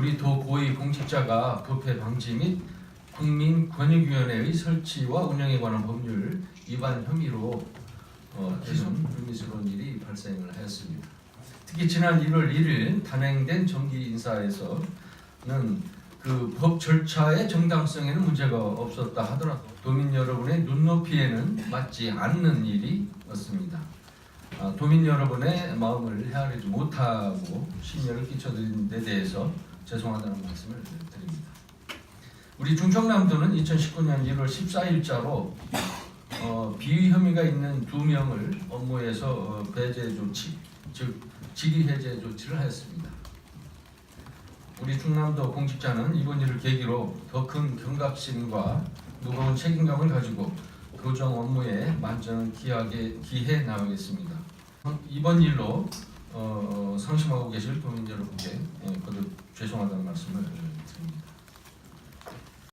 우리 도 고위 공직자가 부패 방지 및 국민권익위원회의 설치와 운영에 관한 법률 위반 혐의로 어, 계속 불미스러운 일이 발생을 하였습니다. 특히 지난 1월 1일 단행된 정기 인사에서는 그 법 절차의 정당성에는 문제가 없었다 하더라도 도민 여러분의 눈높이에는 맞지 않는 일이었습니다. 아, 도민 여러분의 마음을 헤아리지 못하고 심려를 끼쳐드린 데 대해서 죄송하다는 말씀을 드립니다. 우리 중청남도는 2019년 1월 14일자로 어, 비위 혐의가 있는 두 명을 업무에서 어, 배제 조치, 즉 직위 해제 조치를 하였습니다. 우리 충남도 공직자는 이번 일을 계기로 더 큰 경각심과 무거운 책임감을 가지고 교정 업무에 만전을 기하게 기해 나가겠습니다. 이번 일로 어, 상심하고 계실 도민 여러분께 예, 거듭 죄송하다는 말씀을